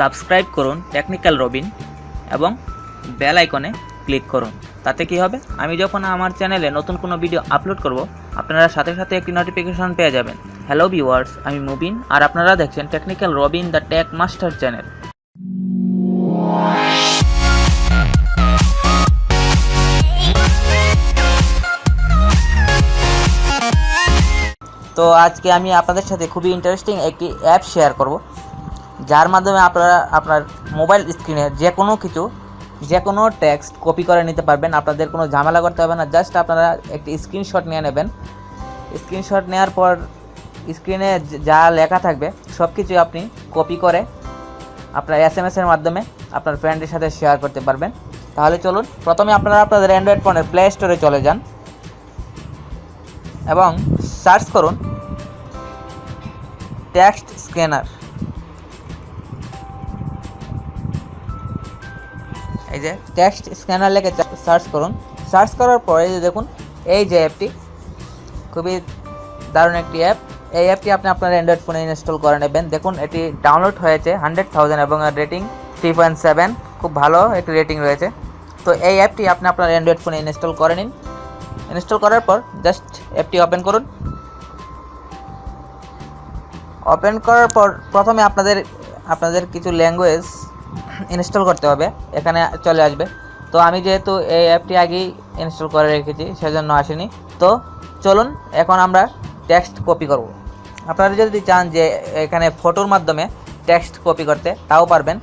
Subscribe করুন technical Robin এবং bell আইকনে ক্লিক করুন। তাতে কি হবে? আমি যখন আমার চ্যানেলে নতুন কোনো ভিডিও আপলোড করব, আপনারা সাথে সাথে একটি নোটিফিকেশন পেয়ে যাবেন। হ্যালো ভিউয়ার্স আমি মুবিন, আর আপনারা দেখছেন technical Robin the tech master channel. তো আজকে আমি আপনাদের সাথে খুবই ইন্টারেস্টিং একটি অ্যাপ শেয়ার করব। যার মাধ্যমে আপনারা আপনার মোবাইল স্ক্রিনে যে কোনো কিছু যে কোনো টেক্সট কপি করে নিতে পারবেন। আপনাদের কোনো ঝামেলা করতে হবে না। জাস্ট আপনারা একটি স্ক্রিনশট নিয়ে নেবেন। স্ক্রিনশট নেওয়ার পর স্ক্রিনে যা লেখা থাকবে সব কিছু আপনি কপি করে আপনার এস এম এসের মাধ্যমে আপনার ফ্রেন্ডের সাথে শেয়ার করতে পারবেন। তাহলে চলুন, প্রথমে আপনারা আপনাদের অ্যান্ড্রয়েড ফোনের প্লে স্টোরে চলে যান এবং সার্চ করুন টেক্সট স্ক্যানার এই যে টেক্সট স্ক্যানার লেগে সার্চ করুন। সার্চ করার পরে যে দেখুন, এই যে অ্যাপটি খুবই দারুণ একটি অ্যাপ এই অ্যাপটি আপনি আপনার অ্যান্ড্রয়েড ফোনে ইনস্টল করে নেবেন। দেখুন, এটি ডাউনলোড হয়েছে হান্ড্রেড থাউজেন্ড এবং রেটিং থ্রি পয়েন্ট সেভেন খুব ভালো একটি রেটিং রয়েছে। তো এই অ্যাপটি আপনি আপনার অ্যান্ড্রয়েড ফোনে ইনস্টল করে নিন। ইনস্টল করার পর জাস্ট অ্যাপটি ওপেন করুন। ওপেন করার পর প্রথমে আপনাদের আপনাদের কিছু ল্যাঙ্গুয়েজ ইনস্টল করতে হবে, এখানে চলে আসবে। তো আমি যেহেতু এই অ্যাপটি আগেই ইনস্টল করে রেখেছি, সেজন্য আসেনি। তো চলুন, এখন আমরা টেক্সট কপি করব। আপনারা যদি চান যে এখানে ফটোর মাধ্যমে টেক্সট কপি করতে, তাও পারবেন।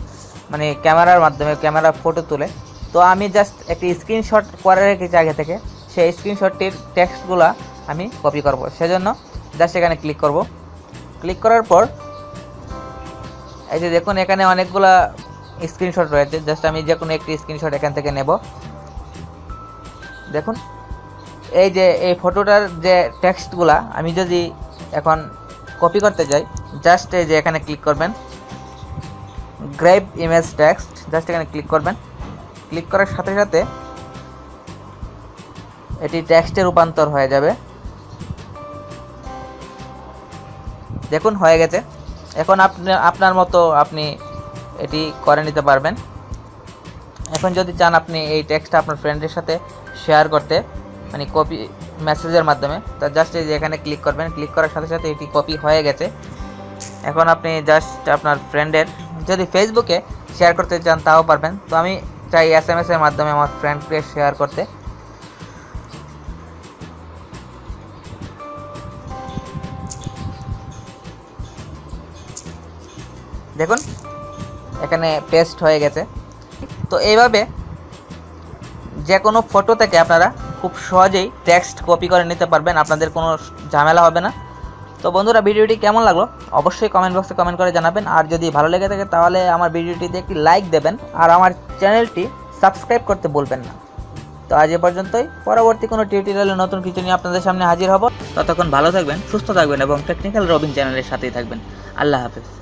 মানে ক্যামেরার মাধ্যমে ক্যামেরা ফটো তুলে। তো আমি জাস্ট একটি স্ক্রিনশট করে রেখেছি আগে থেকে। সেই স্ক্রিনশটটির টেক্সটগুলো আমি কপি করব। সেজন্য জাস্ট এখানে ক্লিক করব। ক্লিক করার পর, এই যে দেখুন, এখানে অনেকগুলা স্ক্রিনশট রয়েছে। জাস্ট আমি যে কোনো একটি স্ক্রিনশট এখান থেকে নেব। দেখুন, এই যে, এই ফটোটার যে টেক্সটগুলা আমি যদি এখন কপি করতে যাই জাস্ট এই যে এখানে ক্লিক করবেন। গ্রেভ ইমেজ টেক্সট জাস্ট এখানে ক্লিক করবেন। ক্লিক করার সাথে সাথে এটি টেক্সটে রূপান্তর হয়ে যাবে। দেখুন, হয়ে গেছে। এখন আপনি, আপনার মতো আপনি এটি করে নিতে পারবেন। এখন যদি চান আপনি এই টেক্সটটা আপনার ফ্রেন্ডের সাথে শেয়ার করতে মানে কপি মেসেজের মাধ্যমে, তা জাস্ট এই যে এখানে ক্লিক করবেন ক্লিক করার সাথে সাথে এটি কপি হয়ে গেছে। এখন আপনি জাস্ট আপনার ফ্রেন্ডের যদি ফেসবুকে শেয়ার করতে চান তাও পারবেন। তো আমি চাই এস এম এর মাধ্যমে আমার ফ্রেন্ডকে শেয়ার করতে। দেখুন এখানে পেস্ট হয়ে গেছে। তো এইভাবে যে কোনো ফটো থেকে আপনারা খুব সহজেই টেক্সট কপি করে নিতে পারবেন, আপনাদের কোনো ঝামেলা হবে না। তো বন্ধুরা, ভিডিওটি কেমন লাগল? অবশ্যই কমেন্ট বক্সে কমেন্ট করে জানাবেন। আর যদি ভালো লেগে থাকে, তাহলে আমার ভিডিওটিতে একটি লাইক দেবেন। আর আমার চ্যানেলটি সাবস্ক্রাইব করতে বলবেন না। তো আজ এ পর্যন্তই। পরবর্তী কোনো টিউটোরিয়ালে নতুন কিছু নিয়ে আপনাদের সামনে হাজির হব। ততক্ষণ ভালো থাকবেন, সুস্থ থাকবেন এবং টেকনিক্যাল রবিন চ্যানেলের সাথেই থাকবেন। আল্লাহ হাফেজ।